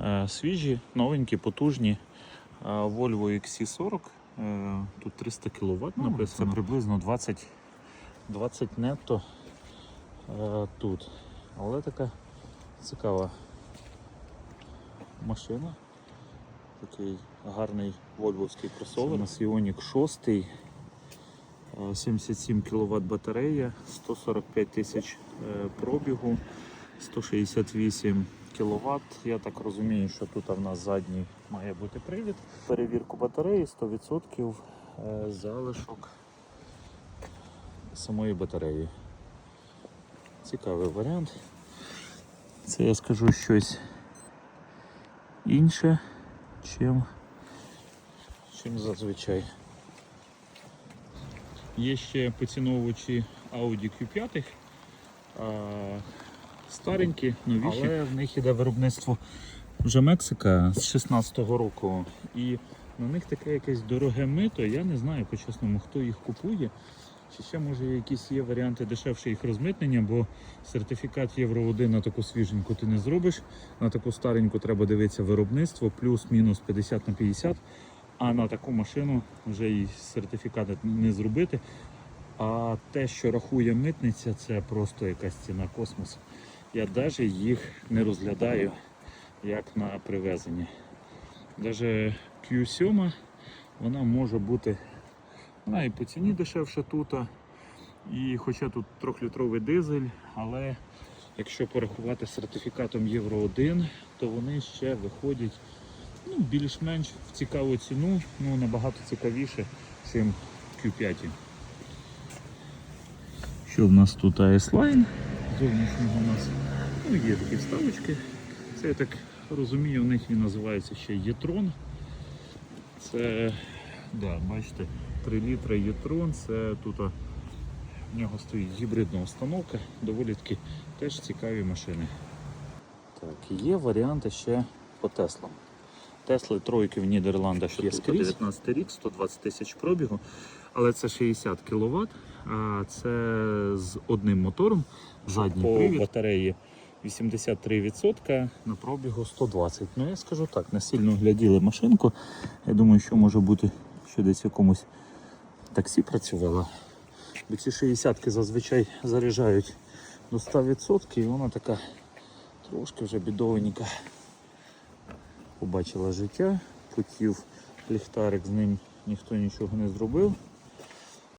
Е, Свіжі, новенькі, потужні. Е, Volvo XC40. е, Тут 300 кВт Ну, написано. це приблизно 20, 20 нетто тут. Але така цікава машина. Такий гарний вольвовський кросовер. У нас Ioniq 6. е, 77 кВт батарея, 145 тисяч пробігу, 168 кВт. Я так розумію, що тут в нас задній має бути привід. Перевірку батареї 100% е, залишок самої батареї. Цікавий варіант. Це я скажу щось інше, чим, чим зазвичай. Є ще поціновувачі Audi Q5, а, старенькі, новіші, але в них іде виробництво вже Мексика з 16-го року. І на них таке якесь дороге мито. Я не знаю по-чесному, хто їх купує. Чи ще може якісь є варіанти дешевше їх розмитнення, бо сертифікат Євро 1 на таку свіженьку ти не зробиш. На таку стареньку треба дивитися виробництво, плюс-мінус 50 на 50. А на таку машину вже і сертифікат не зробити. А те, що рахує митниця, це просто якась ціна космосу. Я навіть їх не розглядаю як на привезення. Навіть Q7 вона може бути вона і по ціні дешевше тут. І хоча тут 3-літровий дизель, але якщо порахувати сертифікатом Євро 1, то вони ще виходять ну, більш-менш в цікаву ціну, ну набагато цікавіше, ніж Q5. Що в нас тут AS-Line? Зовнішнього у нас ну, є такі вставочки. Це я так розумію, у них він називається ще Єтрон. Це, да, бачите, 3 літра Єтрон, це тут в нього стоїть гібридна установка, доволі таки теж цікаві машини. Так, є варіанти ще по Теслам. Тесли тройки в Нідерландах є скрізь. 19 рік, 120 тисяч пробігу, але це 60 кВт, а це з одним мотором. Задній по привід. батареї 83% на пробігу 120. Ну я скажу так, не сильно гляділи машинку. Я думаю, що може бути, що десь в якомусь таксі працювала. Бо ці 60-ки зазвичай заряджають до 100% і вона така трошки вже бідовенька побачила життя, путів ліхтарик з ним ніхто нічого не зробив.